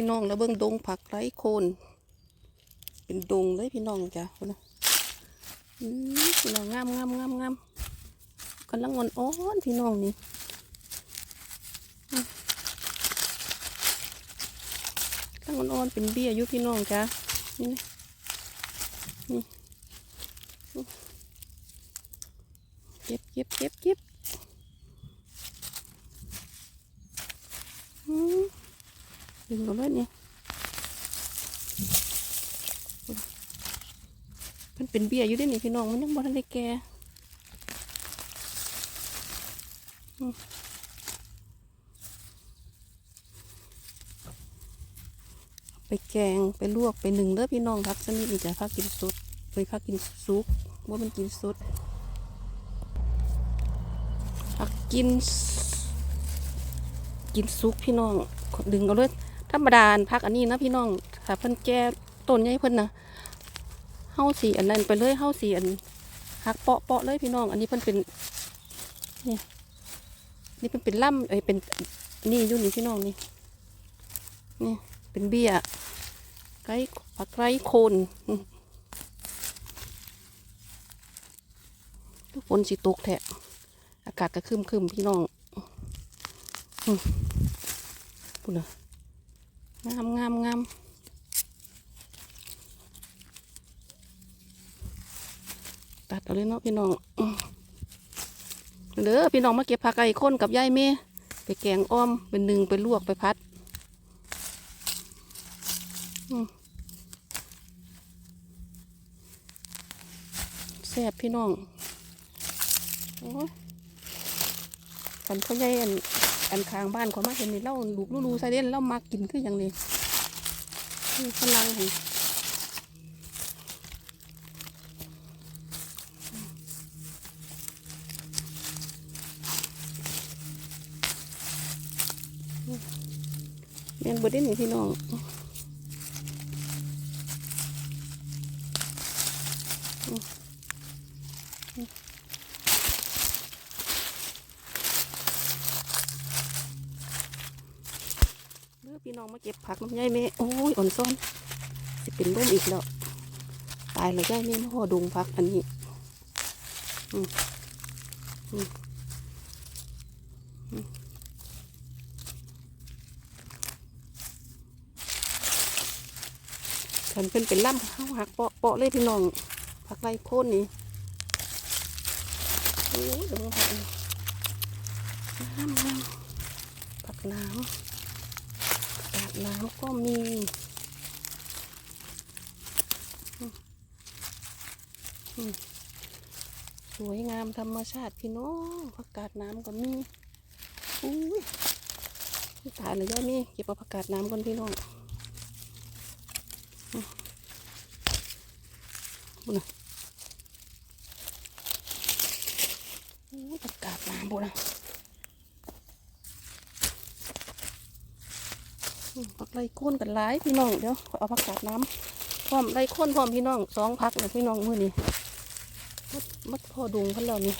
พี่น้องแล้วเบิ่งดงผักไร้โคน เป็นดงเลยพี่น้องจ้ะคนนะพี่น้องงามงามงามงามกำลังอ่อนอ่อนพี่น้องนี่กำลังอ่อนๆเป็นเบี้ยอยู่พี่น้องจ้ะนี่นะนี่เก็บเก็บเก็บเก็บอืม ดึงเอาเลยนี่มันเป็นเบี้ยอยู่ด้วยนี่พี่น้องมันยังบ่ทันได้แก่ไปแกงไปลวกไปหนึ่งเด้อพี่น้องพักสนิทนี่จะพักกินสดไปพักกินซุปว่ามันกินสดพักกิน กินซุปพี่น้องดึงเอาเลย ธรรมดานพักอันนี้นะพี่น้องถ้าเพิ่นแก่ต้นใหญ่เพิ่นนะเฮาสีอันนั้นไปเลยเฮาสีอันหักเปาะเปาะเลยพี่น้อง อันนี้เพิ่นเป็นนี่นี่เพิ่นเป็นล่ำเอ้ยเป็นนี่อยู่นี่พี่น้องนี่นี่เป็นเบี้ยไก่ผักไก่โคนทุกฝนสิตกแทะอากาศก็คึมคึมพี่น้องอืมปุ่นน่ะ งามงามงามตัดเอาเลยเนาะพี่น้องอื้อเด้อพี่น้องมาเก็บผักไก่ข้นกับยายเมย์ไปแกงอ้อมเป็นหนึ่งไปลวกไปพัดแซ่บพี่น้องโอ้ยฝันพ่อใหญ่ อันอันคางบ้านเขามาเห็นนี่เล่าลูกลูๆใส่เด่นเล่ามักกินคืออย่างนี้นี่พลังเห็นแม่นบดได้นี่พี่น้องเด้อพี่น้องมาเก็บผักน้ำย่ายแม่โอ้ยอ่อนซ้อนสิเป็นร่มอีกแล้วตายแล้วย่ายแม่มาห่อดุงผักอันนี้อืมอืมอืมฉันเป็นเป็นล่ำข้าหักเปาะเปาะเลยพี่น้องผักไรโค่นนี่โอ้ยดี๋ยวมาผักน้ำน้ำผักน้ำกา ดน้ำก็มีสวยงามธรรมชาติพี่น้องผักกาดน้ำก็มีอุ้ยตายเลยย่อยนี่เก็บเอาผักกาดน้ำก่อนพี่น้องบุญนะโอ้ยอากาศนาวบุญนะ อืมผักไรค้นกันหลายพี่น้องเดี๋ยวเอาผักกาดน้ำพร้อมไรโค่นพร้อมพี่น้องสองพักเลยพี่น้องมือนี้มัดมัดพอดุงเพันแล้วนี่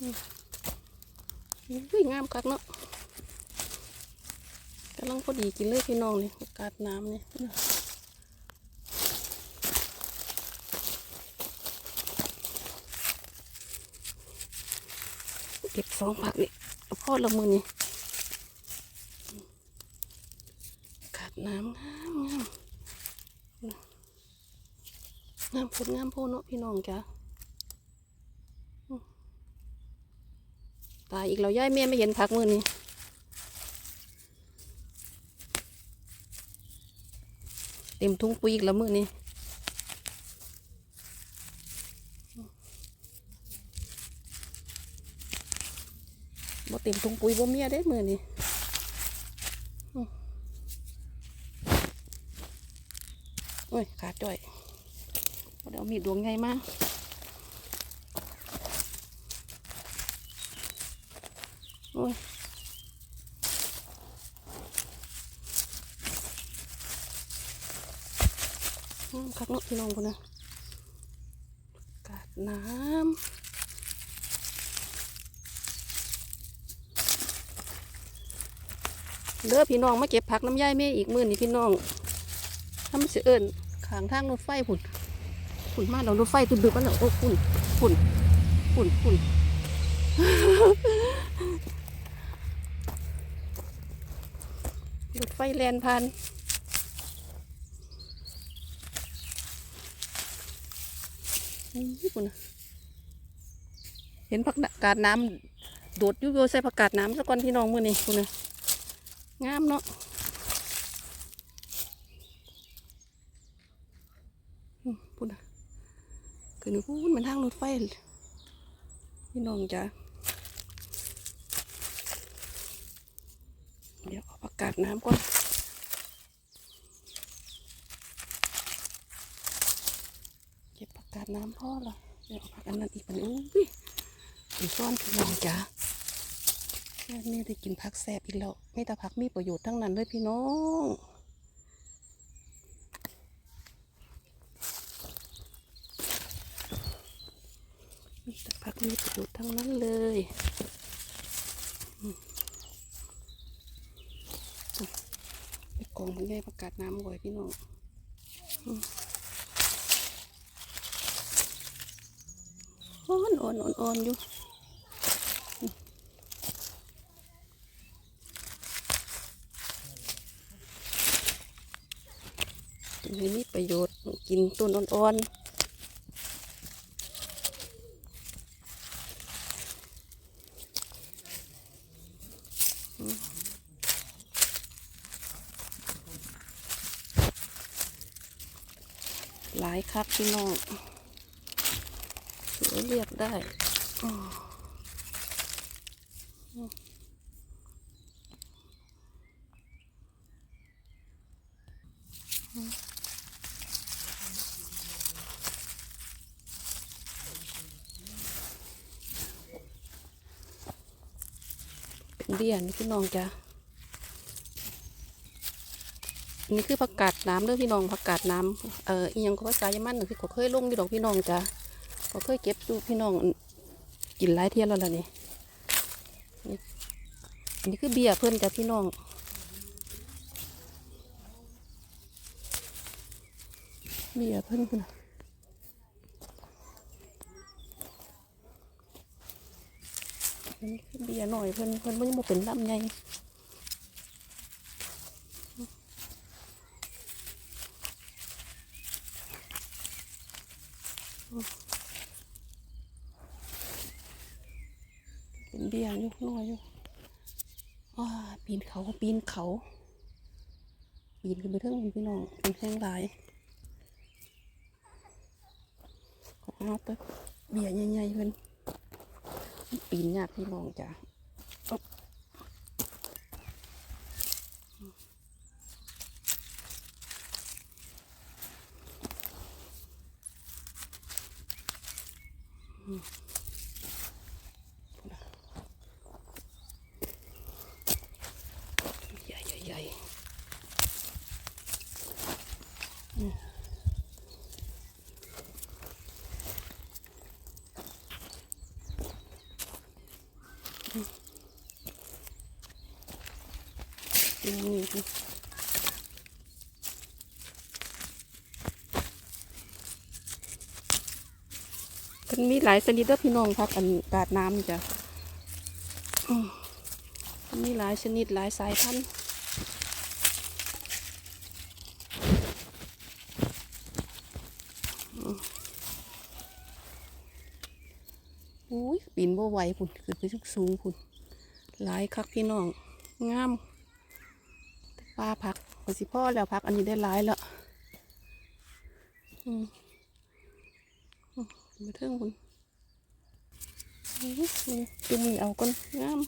อืมอุ้ยงามคักเนาะกำลังพอดีกินเลยพี่น้องนี่กาสน้ำนี่เก็บ สองผักนี่พ่อละมือนี่อากาศน้ำงามงามงามพุดงามโพเนาะพี่น้องจ้ะตายอีกแล้วย่ายแม่ไม่เห็นผักมือนี่เต็มทุ่งปุ๋ยอีกแล้วมือนี้ ต็มทุ่งปุ๋ยบ่เมียเด้มือนี้อื้อโอ้ยขาดจ่อยบ่ได้เอามีดวงใหญ่มากโอ้ยคักเนาะพี่น้องคนนะกาดน้ำ เด้อพี่น้องมาเก็บผักน้ำย่ายแม่อีกมื้อนี่พี่น้องถ้ามันสิเอิ้นขางทางรถไฟพุ่นพุ่นมาเรารถไฟตึกๆกันแล้วโอ้พุ่นพุ่นพุ่นพุ่นรถไฟแลนผ่านนี่พุ่นเห็นผักกาดน้ำโดดยุโยใส่ผักกาดน้ำสักก่อนพี่น้องมือนี้พุ่นะ งามเนาะพุ่นะคือนี่พูนมันทางรถไฟพี่น้องจ้ะเดี๋ยวเอาผักกาดน้ำก่อนเก็บผักกาดน้ำพ่อละเดี๋ยวเอาผักอันนั้นอีกปันอุ้ยอีซ่อนพี่น้องจ้ะ แค่นี้ได้กินผักแซ่บอีกแล้วไม่แต่ผักมีประโยชน์ทั้งนั้นเลยพี่น้องมีแต่ผักมีประโยชน์ทั้งนั้นเลยไปกองมันง่ายผักกาดน้ำก่อยพี่น้องอ่อนอ่อนอ่อนอ่อนอยู่ ตรงนี้มีประโยชน์กินต้นอ่อนๆ หลายคักพี่น้องเรียกได้ เป็นเบี้ยนพี่น้องจ้ะอันนี่คือผักกาดน้ำเด้อพี่น้องผักกาดน้ำเอ่ออียังก็ภาษายามันหนึ่งที่ก็เคยลงอยู่ดอกพี่น้องจ้ะก็เคยเก็บดูพี่น้องกินหลายเที่ยแล้วล่ะนี่นี่อันนี้คือเบียร์เพื่อนจ้ะพี่น้องเบียร์เพื่อนคุณอันนี้คือเบี ยหน่อยเพื่นเพื่นมันยังบ่เป็นลำไงเป็นเบียร์อยู่น้อยอยู่ว้าปีนเขาปีนเขาปีนขึ้นไปเทิงพี่น้องเป็นแห้งลายขอเอาตัวเบียร์ใหญ่ๆเพื่อนมันปีนยากพี่น้องจ้ะอ๊อบใหญ่ใหญ่ใหญ่อืม อืมนี่นี่มันมีหลายชนิดเด้อพี่น้องพักอันกาดน้ำจ้ะมันมีหลายชนิดหลายสายพันธุ์อุ้ยปีนบ่ไหวพุ่นขึ้นไปสูงๆพุ่นหลายคักพี่น้อง งาม ป้าพักก็สิพ่อแล้วพักอันนี้ได้หลายแล้วมาเทิงคุณนี่ดูมีเอาก้นงาม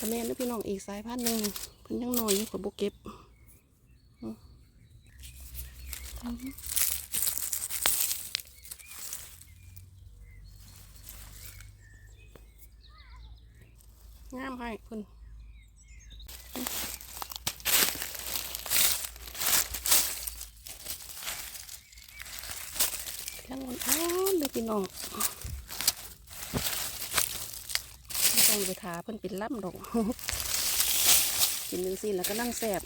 คะแนนนะพี่น้องอีกสายพันธุ์หนึ่งพิ่นยังน้อยอยู่ขอบโบเก็บงามให้คุณแล้วมันอ้อนเลยพี่น้อง งไปถาเพิ่นเป็นล่ำดอกกินหนึ่งสิแล้วก็นั่งแสบ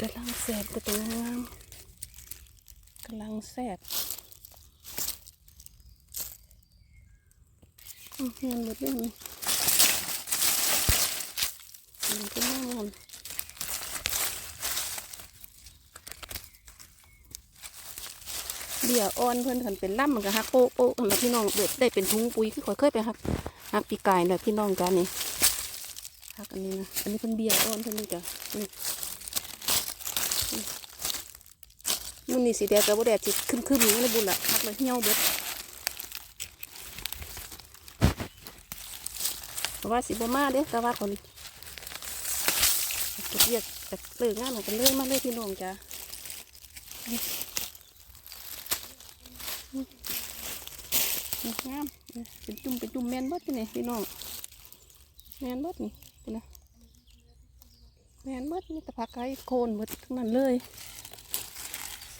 กำลังแสบกระตัวงามกำลังแสบเงินหมดเลยนี่เงินก็ไม่เงิน เบี้ยอ่อนเพื่อนคันเป็นล่ำมันก็ฮักโป๊ะโป๊ะแล้วพี่น้องเด็ดได้เป็นทุงปุ๋ยคือข่อยเคยไปฮักฮักปีกายแบบพี่น้องกันนี่ฮักอันนี้นะอันนี้เป็นเบี้ยอ่อนเพื่อนนี่จ้ะนี่มันนี่สีแดงกับแดดจิขึ้นขึ้นๆนี่เลยบุญละฮักเลยเหี่ยวเบิดเพราะว่าสิบมาเด้แต่ว่าคนเก็บเรียกจากเลิกงานของกันเลยมากเลยพี่น้องจ้ะนี่นี่ งามนี่เป็นจุ่มเป็นจุ่มแมนบดนี่นี่พี่น้องแมนบดนี่เป็นนะแมนบดนี่แต่ผักไก่โคนเบดทั้งนั้นเลย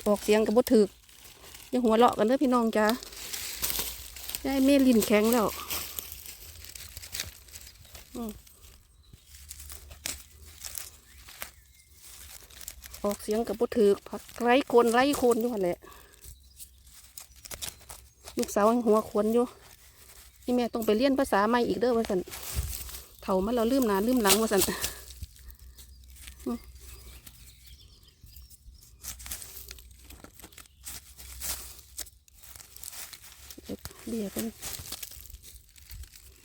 ออกเสียงกับบดถึกอย่าหัวเราะกันเด้อพี่น้องจ้ะยายเมลินแข็งแล้วออกเสียงกับบุถือผักไร้โคนไร้โคนอยู่หันแหละ ลูกสาวหัวขวนอยู่นี่แม่ต้องไปเรียนภาษาใหม่อีกเด้อว่าสันเถ่ามาเราลืมหนาลืมหลังว่าสันเบียร์เป็น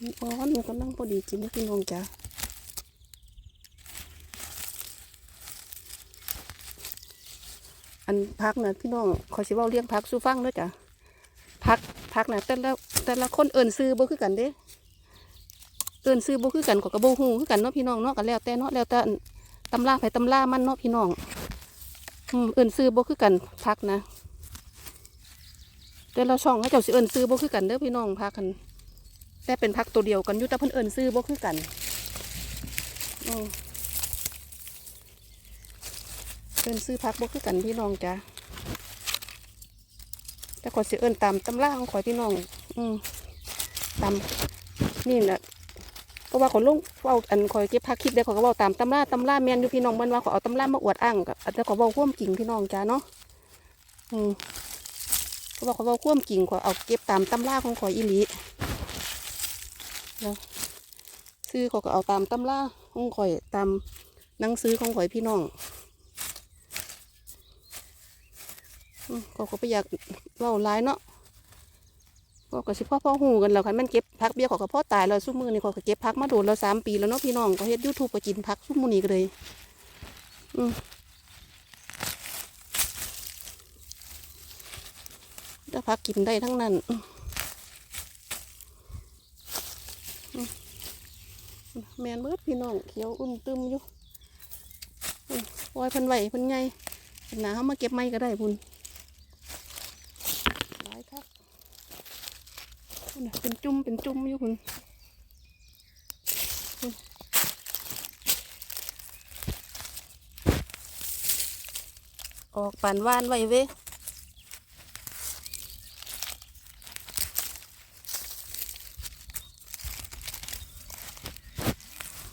มันอ่อนมันก็นั่งพอดีจริงนะพี่น้องจ้าอันพักนะพี่น้องขอสิว่าเลี้ยงพักสู้ฟังด้วยจ้ะ พักนะแต่ละแต่ละคนเอิญซื้อบ่คือกันเด้เอิญซื้อบ่คือกันก็กระโบหูคือกันเนาะพี่น้องเนาะกันแล้วแต่เนาะแล้วแต่ตำราไผตำรามันเนาะพี่น้องเอิญซื้อบ่คือกันพักนะ แต่ละช่องเขาเจ้าสิเอิญซื้อบ่คือกันเด้อพี่น้องพักกัน แต่เป็นพักตัวเดียวกันยู่แต่เพิ่นเอิญซื้อบ่คือกันเอิ้นซื้อพักบ่คือกันพี่น้องจ้ะ แต่ขอยสิเอิ้นตามตำราของขอพี่น้อง อืมตามนี่แหละเพราะว่าขอยลงเว้าอันขอยเก็บพักคลิปได้ขอก็เว้าตามตำราตำราแมนอยู่พี่น้องมันว่าขอเอาตำรามาอวดอ้างกับแต่ขอเว้าความจริงพี่น้องจ้ะเนาะอืมเพราะว่าขอเว้าความจริงขอเอาเก็บตามตำราของขออีหลีแล้วซื้อขอก็เอาตามตำราของข่อยตามหนังสือของข่อยพี่น้อง อืมเขาก็ไปอยากเล่าร้ายเนาะก็ก็สิพ่อพ่อหูกันแล้วคันแมันเก็บพักเบี้ยขอก็พ่อตายแล้วซุ้มือนี่ขาก็เก็บพักมาโดนแล้วสามปีแล้วเนาะพี่น้องก็เฮ็ดยูทูบก็กินพักซุ้มือนี่ก็เลย อืมถ้าพักกินได้ทั้งนั้นแมนเบิดพี่น้องเขียวอึมตึมอยู่อืมปล่อยพันไหวพันไงหนาเขามาเก็บไม้ก็ได้พุ่น หลายครับนั่นน่ะ เป็นจุ่มเป็นจุ่มอยู่คุณออกป่านว่านไว้เว้ย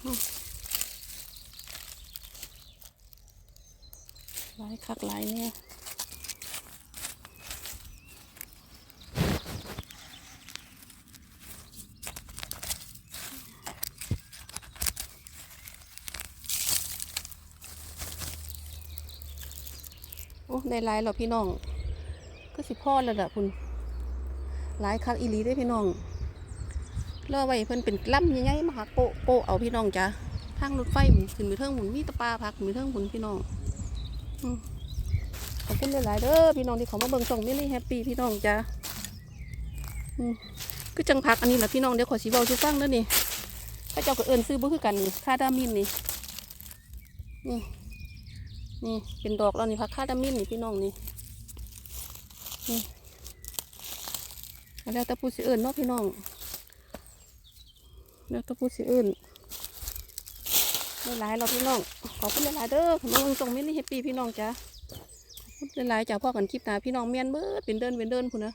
อืมหลายคักหลายเนี่ย โอ้ ได้หลายแล้วพี่น้อง ก็สิพ่อแล้วล่ะคุณหลายคักอีหลีได้พี่น้องรอไว้เพิ่นเป็นล่ำใหญ่ๆมาหักโปะโปะเอาพี่น้องจ้ะทางรถไฟหมุนขึ้นไปเทิงหมุนมีตะปลาพักมีเทิงหมุนพี่น้องอขอบคุณหลายๆเด้อพี่น้องที่เขามาเบิ่งส่งมิลี่แฮปปี้พี่น้องจ้ะอืมคือจังพักอันนี้แหละพี่น้องเดี๋ยวขอสีเบาชูฟังเด้อนี่พระเจ้าก็เอิญซื้อบ่คือกันนี่ค่าดามินนี่นี่ นี่เป็นดอกแล้วนี่ผักคาดามินนี่พี่น้องนี่นี่แล้วตะปูสิเอิญเนาะพี่น้อง แล้วตะปูสิเอิญหลายเราพี่น้อง ขอบคุณหลายเด้อน้องส่งมิลลี่แฮปปี้พี่น้องจ้ะขอบคุณหลายจ้ะพ่อกันคลิปหนาพี่น้องเมียนเบิดเป็นเดินเป็นเดินพุ่นะ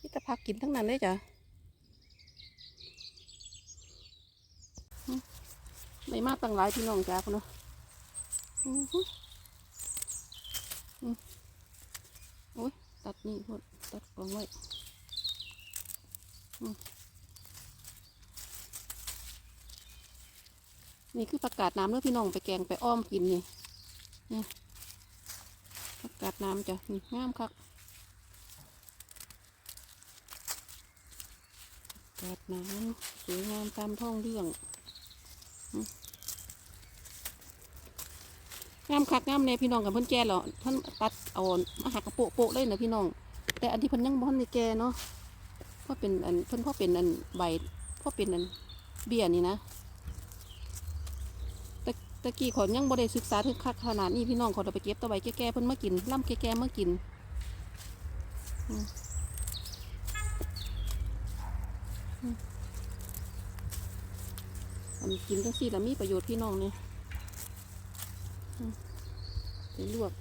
นี่จะพักกินทั้งนั้นเลยจ้ะไม่มากตั้งหลายพี่น้องจ้ะพุ่นเนาะ โอ้ยตัดนี่พุ่นตัดกองไว้นี่คือประกาศน้ำเด้อพี่น้องไปแกงไปอ้อมกินนี่นี่ประกาศน้ำจ้ะนี่งามคักกาดน้ำสวยงามตามท้องเรื่องอ งามคักงามในพี่น้องกับเพิ่นแก่หรอเพิ่นตัดเอามาหักกระโปะโปะเลยนะพี่น้อง แต่อันที่เพิ่นยังบ่ทันได้แก่เนาะเพราะเป็นอันเพิ่นเพราะเป็นอันใบเพราะเป็นอันเบี้ยนี่นะตะตะกี้ขอยยังบ่ได้ศึกษาถึงคักขนาดนี้พี่น้องขอเอาไปเก็บตัวใบแก่ๆเพิ่นมากินล่ำแก่ๆมากินอันกินจังซี่แล้วมีประโยชน์พี่น้องเนี่ย ไปลวก